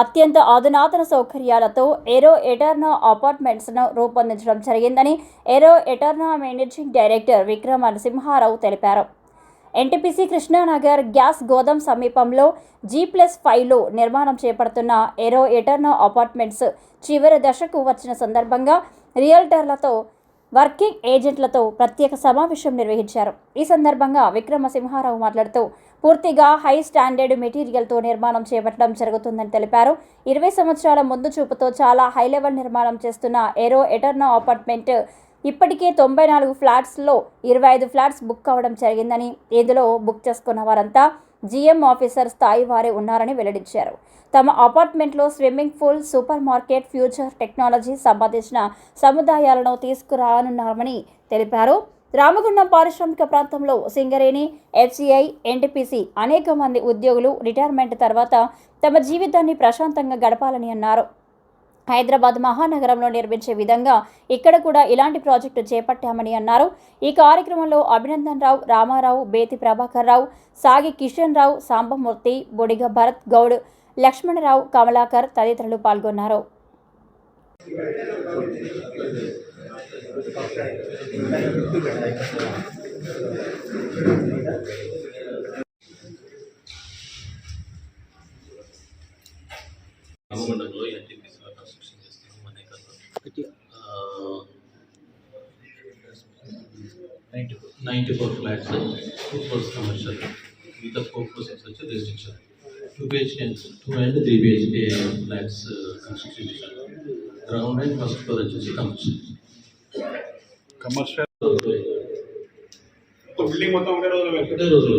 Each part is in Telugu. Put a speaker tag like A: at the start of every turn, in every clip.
A: అత్యంత అధునాతన సౌకర్యాలతో ఏరో ఎటర్నా అపార్ట్మెంట్స్ను రూపొందించడం జరిగిందని Aero Eterna managing director Vikrama Narasimharao తెలిపారు. ఎన్టీపీసీ కృష్ణానగర్ గ్యాస్ గోదాం సమీపంలో జీ ప్లస్ ఫైవ్లో నిర్మాణం చేపడుతున్న ఏరో ఎటర్నా అపార్ట్మెంట్స్ చివరి దశకు వచ్చిన సందర్భంగా రియల్టర్లతో వర్కింగ్ ఏజెంట్లతో ప్రత్యేక సమావేశం నిర్వహించారు. ఈ సందర్భంగా విక్రమసింహారావు మాట్లాడుతూ పూర్తిగా హై స్టాండర్డ్ మెటీరియల్తో నిర్మాణం చేపట్టడం జరుగుతుందని తెలిపారు. ఇరవై సంవత్సరాల ముందు చూపుతో చాలా హై లెవెల్ నిర్మాణం చేస్తున్న ఏరో ఎటర్నా అపార్ట్మెంట్ ఇప్పటికే తొంభై నాలుగు ఫ్లాట్స్లో ఇరవై ఐదు ఫ్లాట్స్ బుక్ అవ్వడం జరిగిందని ఇందులో బుక్ చేసుకున్న వారంతా జీఎం ఆఫీసర్ స్థాయి వారే ఉన్నారని వెల్లడించారు. తమ అపార్ట్మెంట్లో swimming pool supermarket future technology సంబంధించిన సముదాయాలను తీసుకురానున్నామని తెలిపారు. రామగుండం పారిశ్రామిక ప్రాంతంలో సింగరేణి ఎఫ్సిఐ ఎన్టీపీసీ అనేక మంది ఉద్యోగులు రిటైర్మెంట్ తర్వాత తమ జీవితాన్ని ప్రశాంతంగా గడపాలని అన్నారు. హైదరాబాద్ మహానగరంలో నిర్మించే విధంగా ఇక్కడ కూడా ఇలాంటి ప్రాజెక్టు చేపట్టామని అన్నారు. ఈ కార్యక్రమంలో అభినందన్ రావు రామారావు బేతి ప్రభాకర్ రావు సాగి కిషన్ రావు సాంబమూర్తి బొడిగ భరత్ గౌడ్ లక్ష్మణరావు కమలాకర్ తదితరులు పాల్గొన్నారు.
B: రామగుండంలో ఎన్టీపీసీలో కన్స్ట్రక్షన్ చేస్తున్నాం అనేక ninety four flats two floors commercial మిగతా ఫోర్ ఫ్లోర్స్ వచ్చి residential two BHK two and three BHK flats construction చేశారు గ్రౌండ్ అండ్ ఫస్ట్ ఫ్లోర్ వచ్చేసి కమర్షియల్
C: కమర్షియల్
D: బిల్డింగ్ మొత్తం ఒకే రోజులో
B: ఒకటే రోజు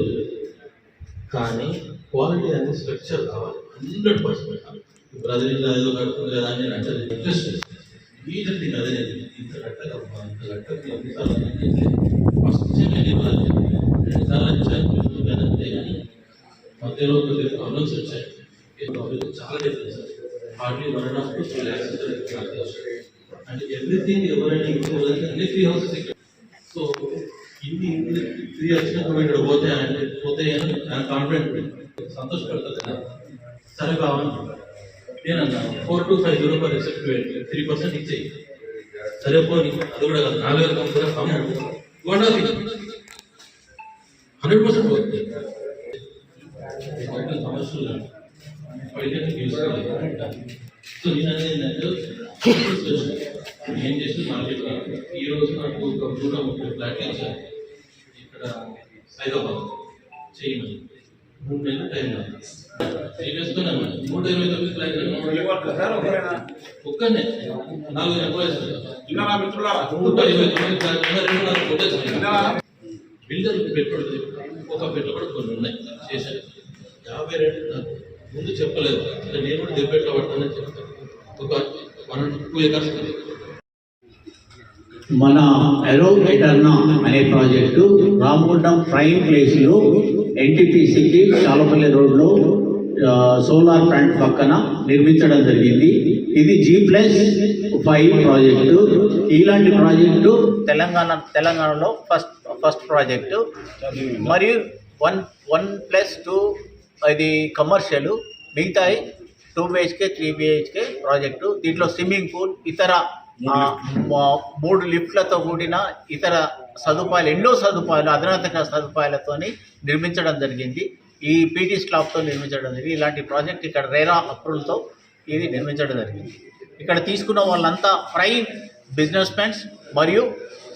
B: కానీ క్వాలిటీ అనేది స్ట్రక్చర్ కావాలి. హండ్రెడ్ పర్సెంట్ అది ఇలా ఏదో కడుతుంది కదా అని అంటే రిక్వెస్ట్ చేస్తాను. ఇమీడియట్లీ అదే ఇంత కట్టగమ్మా ఇంత ఎన్నిసార్లు ఫస్ట్ రెండుసార్లు వచ్చాను మధ్యలో కొద్దిగా ప్రాబ్లమ్స్ వచ్చాయి. ప్రాబ్లమ్స్ చాలా difference hardly one and half to two lakhs అంటే ఎవ్రీథింగ్ ఎవరైనా ఇంకోదంటే అన్ని త్రీ హౌసెస్ ఇక్కడ సో ఇన్ని త్రీ వచ్చినా కూడా ఇక్కడ పోతే అంటే పోతే నాకు కాన్ఫిడెంట్ సంతోషపడతారు కదా సరే కావాలి నేను four to five zero per receipt three percent ఇచ్చేయి. సరే పోనీ అది కూడా కాదు నాలుగు వేల తొమ్మిది వేల కమ్ము వన్ ఆఫ్ హండ్రెడ్ పర్సెంట్ పోతుంది సమస్యలు పైకి సో నేను అనేది ఏంటంటే ఏం చేసి మార్కెట్ ఈ రోజు నాకు ఒక నూట ముప్పై ఫ్లాట్ ఇచ్చారు ఇక్కడ హైదరాబాద్ చేయమని మూడు నెలలు టైం నాకు చేస్తున్నాను నూట ఇరవై తొమ్మిది ఫ్లాట్ ఒక్కనే నాలుగు ఎంప్లాయీస్ నూట ఇరవై తొమ్మిది ఫ్లాట్ బిల్డర్ పెట్టుబడి ఒక పెట్టుబడి కొన్ని ఉన్నాయి చేశారు యాభై రెండు ముందు చెప్పలేదు. అంటే నేను కూడా దెబ్బెట్లో పడతానని చెప్తాను. ఒక వన్ టూ ఎకర్స్
E: మన ఎరో ఎటర్నా అనే ప్రాజెక్టు రామగుండం ప్రైమ్ ప్లేస్లో ఎన్టీపీసీకి చాలపల్లి రోడ్లో సోలార్ ప్లాంట్ పక్కన నిర్మించడం జరిగింది. ఇది జీ ప్లస్ ఫైవ్ ప్రాజెక్టు. ఇలాంటి ప్రాజెక్టు తెలంగాణ తెలంగాణలో ఫస్ట్ ఫస్ట్ ప్రాజెక్టు. మరియు వన్ వన్ ప్లస్ టూ ఇది కమర్షియల్ మిగతాయి two BHK three BHK project దీంట్లో స్విమ్మింగ్ పూల్ ఇతర మూడు లిఫ్ట్లతో కూడిన ఇతర సదుపాయాలు ఎన్నో సదుపాయాలు అధునాతన సదుపాయాలతోని నిర్మించడం జరిగింది. ఈ పీటీ స్లాబ్తో నిర్మించడం జరిగింది. ఇలాంటి ప్రాజెక్ట్ ఇక్కడ రేరా అప్రూవల్తో ఇది నిర్మించడం జరిగింది. ఇక్కడ తీసుకున్న వాళ్ళంతా ప్రైమ్ బిజినెస్ మెన్స్ మరియు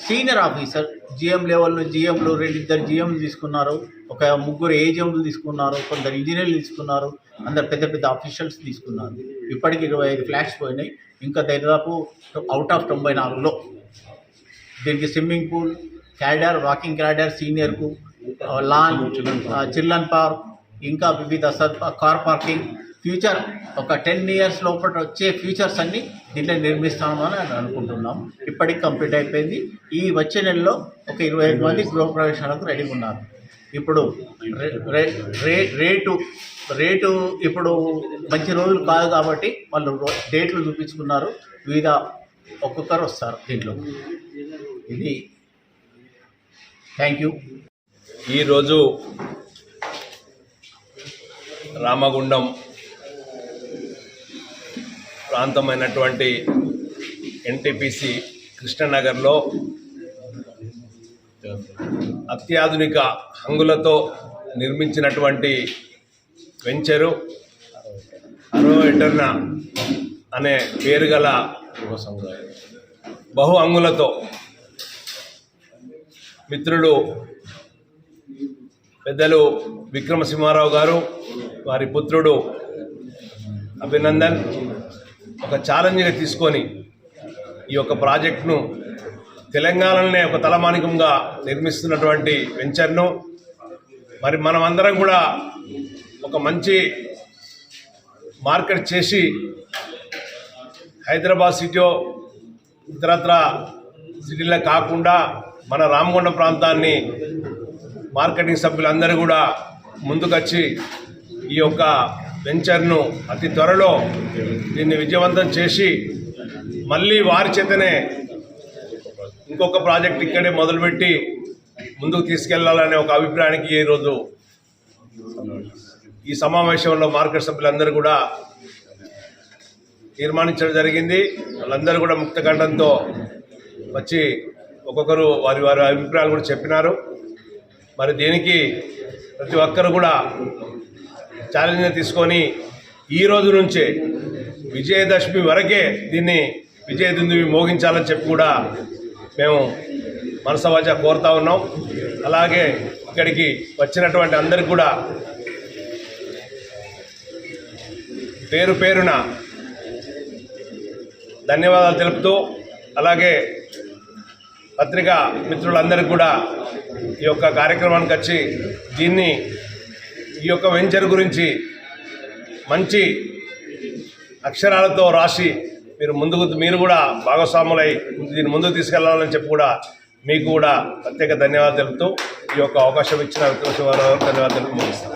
E: సీనియర్ ఆఫీసర్ జిఎం లెవెల్లో జిఎంలు రెండిద్దరు జిఎంలు తీసుకున్నారు. ఒక ముగ్గురు ఏజిఎంలు తీసుకున్నారు కొందరు ఇంజనీర్లు తీసుకున్నారు అందరు పెద్ద పెద్ద ఆఫీషియల్స్ తీసుకున్నారు. ఇప్పటికి ఇరవై ఐదు ఫ్లాట్స్ పోయినాయి. ఇంకా దాదాపు అవుట్ ఆఫ్ తొంభై నాలుగులో. దీనికి swimming pool cadre walking cadre సీనియర్కు lawn children park ఇంకా వివిధ సద్ కార్ పార్కింగ్ ఫ్యూచర్ ఒక టెన్ ఇయర్స్ లోపల వచ్చే ఫ్యూచర్స్ అన్ని దీంట్లో నిర్మిస్తామని అనుకుంటున్నాం. ఇప్పటికి కంప్లీట్ అయిపోయింది. ఈ వచ్చే నెలలో ఒక ఇరవై ఐదు మంది గృహప్రవేశాలకు రెడీగా ఉన్నారు. ఇప్పుడు రే- రేటు రేటు ఇప్పుడు మంచి రోజులు కాదు కాబట్టి వాళ్ళు రో- డేట్లు చూపించుకున్నారు. వివిధ ఒక్కొక్కరు వస్తారు దీంట్లో. ఇది. Thank you.
C: ఈరోజు రామగుండం ప్రాంతమైనటువంటి ఎన్టీపీసీ కృష్ణనగర్లో అత్యాధునిక హంగులతో నిర్మించినటువంటి వెంచరు అరో ఎటర్నా అనే పేరు గల బహు అంగులతో మిత్రులు పెద్దలు విక్రమసింహారావు గారు వారి పుత్రుడు అభినందన్ ఒక ఛాలెంజ్గా తీసుకొని ఈ యొక్క ప్రాజెక్టును తెలంగాణలోనే ఒక తలమానికంగా నిర్మిస్తున్నటువంటి వెంచర్ను మరి మనమందరం కూడా ఒక మంచి మార్కెట్ చేసి హైదరాబాద్ సిటీ ఇతరత్ర సిటీలో కాకుండా మన రామగుండం ప్రాంతాన్ని మార్కెటింగ్ సభ్యులందరూ కూడా ముందుకొచ్చి ఈ యొక్క వెంచర్ను అతి త్వరలో దీన్ని విజయవంతం చేసి మళ్ళీ వారి చేతనే ఇంకొక ప్రాజెక్ట్ ఇక్కడే మొదలుపెట్టి ముందుకు తీసుకెళ్ళాలనే ఒక అభిప్రాయానికి ఈరోజు ఈ సమావేశంలో మార్కెట్ సభ్యులందరూ కూడా తీర్మానించడం జరిగింది. వాళ్ళందరూ కూడా ముక్తఖండంతో వచ్చి ఒక్కొక్కరు వారి వారి అభిప్రాయాలు కూడా చెప్పినారు. మరి దీనికి ప్రతి ఒక్కరు కూడా ఛాలెంజ్ని తీసుకొని ఈ రోజు నుంచే విజయదశమి వరకే దీన్ని విజయదుందువి మోగించాలని చెప్పి కూడా మేము మనసవాచ కోరుతా ఉన్నాం. అలాగే ఇక్కడికి వచ్చినటువంటి అందరికి కూడా పేరు పేరున ధన్యవాదాలు తెలుపుతూ అలాగే పత్రికా మిత్రులందరికీ కూడా ఈ యొక్క కార్యక్రమానికి వచ్చి దీన్ని ఈ యొక్క వెంచర్ గురించి మంచి అక్షరాలతో రాసి మీరు ముందుకు మీరు కూడా భాగస్వాములై దీన్ని ముందుకు తీసుకెళ్ళాలని చెప్పి కూడా మీకు కూడా ప్రత్యేక ధన్యవాదాలు తెలుపుతూ ఈ యొక్క అవకాశం ఇచ్చిన విక్రమశివరావు ధన్యవాదాలు. ముగిస్తాను